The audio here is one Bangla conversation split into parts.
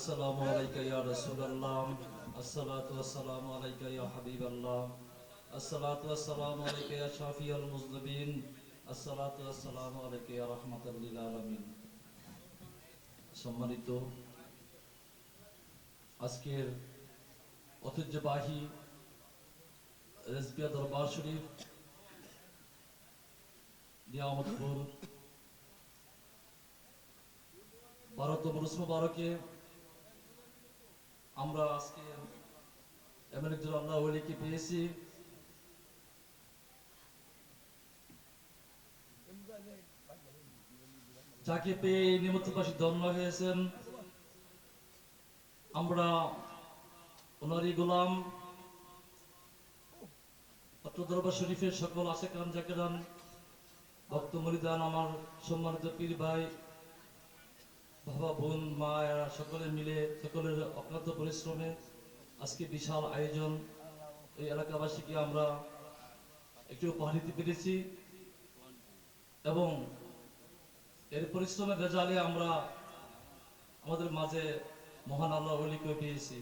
আসসালামু আলাইকা ইয়া রাসূলুল্লাহ আসসালাতু ওয়াসসালামু আলাইকা ইয়া হাবিবাল্লাহ আসসালাতু ওয়াসসালামু আলাইকা ইয়া শাফিউল মুজনিবিন আসসালাতু ওয়াসসালামু আলাইকা ইয়া রাহমাতাল লিল আলামিন সম্মানিত আজকের ঐতিহ্যবাহী রেজবিয়া দরবার শরীফ নিয়ামতপুর। ভারত মুসলমানকে আমরা আজকে এমন একজন আল্লাহ ওলিকে পেয়েছি। যাকে পেয়ে এই নিমন্ত্রণবাসী ধন্য হয়েছেন। আমরা ওনারই গোলাম। দরবার শরীফের সকল আশেকান জাকেরান ভক্ত মরিদান, আমার সম্মানিত পীর ভাই বাবা, বোন, মা, এরা সকলে মিলে সকলের অক্লান্ত পরিশ্রমে আজকে বিশাল আয়োজন এই এলাকাবাসীকে আমরা একটু উপহার দিতে পেরেছি এবং এর পরিশ্রমের রেজাল্টে আমরা আমাদের মাঝে মহান আল্লাহ অলিকে পেয়েছি।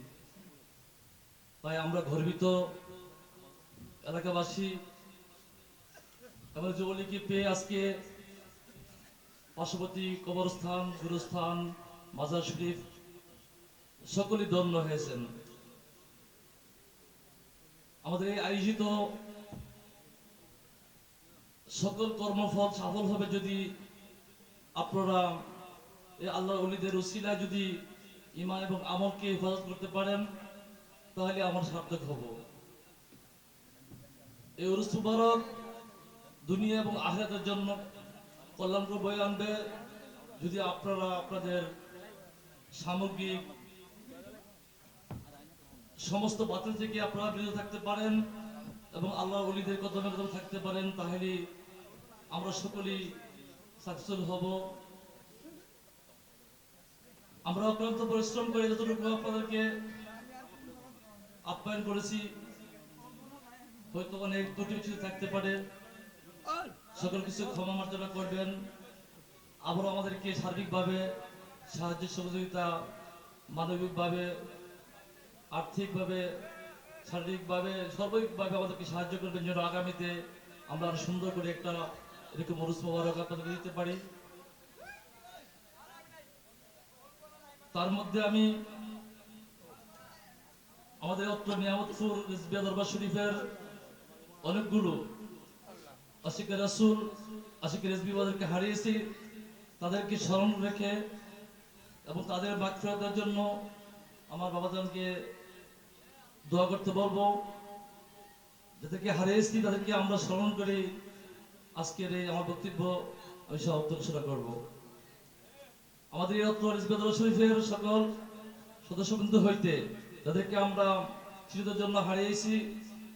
তাই আমরা গর্বিত এলাকাবাসী এবং যে অলিকে পেয়ে আজকে পার্শ্ববর্তী কবরস্থান গুরুস্থান মাজার শরীফ, সকলেই ধন্য হয়েছেন। আমাদের এই আয়োজিত সকল কর্মফল সফল হবে যদি আপনারা এই আল্লাহ অলিদের উসিলায় যদি ইমান এবং আমলকে হেফাজত করতে পারেন, তাহলে আমার সার্থক হব। এই উরুস মুবারক দুনিয়া এবং আখেরাতের জন্য কল্যাণকর বই আনবে যদি আপনারা আপনাদের সামগ্রিক সমস্ত বাতিল থেকে আপনারা বিরত থাকতে পারেন এবং আল্লাহ অলিদের কদমে কদম থাকতে পারেন, তাহলে আমরা সকলেই সাকসেসফুল হব। আমরা অক্লান্ত পরিশ্রম করে যতটুকু আপনাদেরকে আপ্যায়ন করেছি, হয়তো অনেক ত্রুটি থাকতে পারে। সকল কিছু ক্ষমা মার্জনা করবেন। আবারও আমাদেরকে সার্বিকভাবে সাহায্য সহযোগিতা, মানবিকভাবে, আর্থিকভাবে, শারীরিকভাবে, সর্বিকভাবে আমাদেরকে সাহায্য করবেন যেন আগামীতে আমরা আরও সুন্দর করে একটা এরকম মরুস মোবারক আপনাদেরকে দিতে পারি। তার মধ্যে আমি আমাদের অত্র নিয়ামতপুর রিজবিয়া দরবার শরীফের অনেকগুলো আশিক রাসুল, আশিক রেজবি বাজারকে হারিয়েছি, তাদেরকে স্মরণ রেখে এবং তাদের বাকফেরতের জন্য আমার বাবাজানকে দোয়া করতে বলব। যাদেরকে হারিয়েছি, তাদেরকে আমরা স্মরণ করি। আজকের এই আমার বক্তব্য আমি সব ঘোষণা করব। আমাদের এই রত্ন রিজবেদুল শরীফের সকল সদস্যবৃন্দ হইতে তাদেরকে আমরা চিরদের জন্য হারিয়েছি,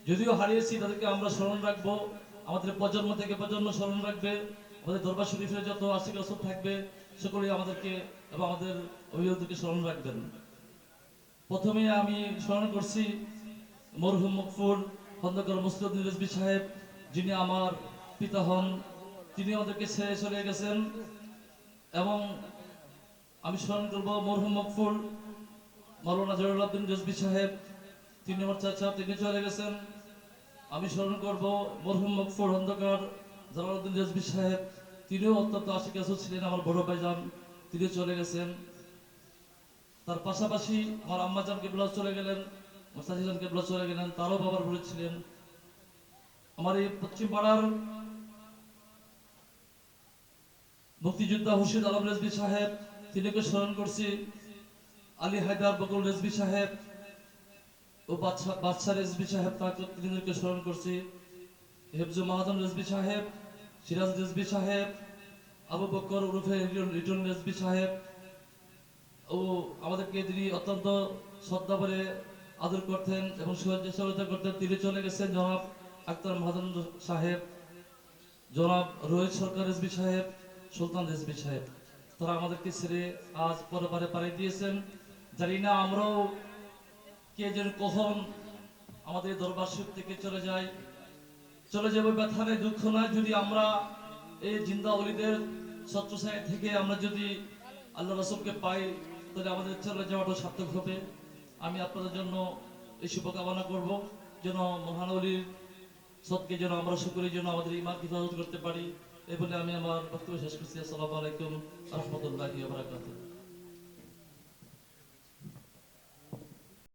যদিও হারিয়েছি, তাদেরকে আমরা স্মরণ রাখব। আমাদের প্রজন্ম থেকে প্রজন্ম স্মরণ রাখবে, আমাদের দরবার শরীফের যত আশিক রসদ থাকবে, সকলেই আমাদেরকে এবং আমাদের অভিভাবকদেরকে স্মরণ রাখবেন। প্রথমে আমি স্মরণ করছি মরহুম মকফুর খন্দকার মুস্তাদ রেজবি সাহেব, যিনি আমার পিতা হন। তিনি আমাদেরকে ছেড়ে চলে গেছেন এবং আমি স্মরণ করব মরহুম মকফুল মৌলানা জহুরুল আব্দিন সাহেব, তিনি আমার চাচা, তিনি চলে গেছেন। আমি স্মরণ করব মরহুম মকফুর অন্ধকার জালালউদ্দিন রেজবি সাহেব, তিনিও অত্যন্ত আশিক ছিলেন, আমার বড় ভাইজান তিনি চলে গেছেন। তার পাশাপাশি আমার আম্মাজান কেবলা চলে গেলেন চাচিজান কেবলা চলে গেলেন, তারও বাবার ভরে ছিলেন। আমার এই পশ্চিম পাড়ার মুক্তিযোদ্ধা হুসেন আলম রেজবি সাহেব, তিনিকে স্মরণ করছি। আলী হায়দার বকুল রেজবি সাহেব ও বাদশা বাদশাহ রেজবি সাহেব তাকে তিনজনকে স্মরণ করছি? হেফজু মাহাদম রেজবি সাহেব, সিরাজ রেজবি সাহেব, আবু বকর উরুফে রিটন রেজবি সাহেব, ও আমাদেরকে তিনি অত্যন্ত শ্রদ্ধা করে আদর করতেন এবং সাহায্য সহযোগিতা করতেন। তিনি চলে গেছেন জনাব আক্তার মাহাদম সাহেব, জনাব রোহিত সরকার রেজবি সাহেব, সুলতান রেজবি সাহেব। তারা আমাদেরকে ছেড়ে আজ পরপারে পাড়ি দিয়েছেন। জানি না আমরাও কে যেন কখন আমাদের দরবার শরীফ থেকে চলে যায়। চলে যাবে ব্যথা নেই দুঃখ নয় যদি আমরা এই জিন্দা অলিদের ছত্রছায়া থেকে আমরা যদি আল্লাহ রসুলকে পাই, তাহলে আমাদের চলে যাওয়াটা সার্থক হবে। আমি আপনাদের জন্য এই শুভকামনা করব, যেন মহানবীর সৎকে যেন আমরা সকলে যেন আমাদের ইমান হিফাজত করতে পারি। এই বলে আমি আমার বক্তব্য শেষ করছি। আসসালামু আলাইকুম রহমতুল্লাহি বারাকাতুহু।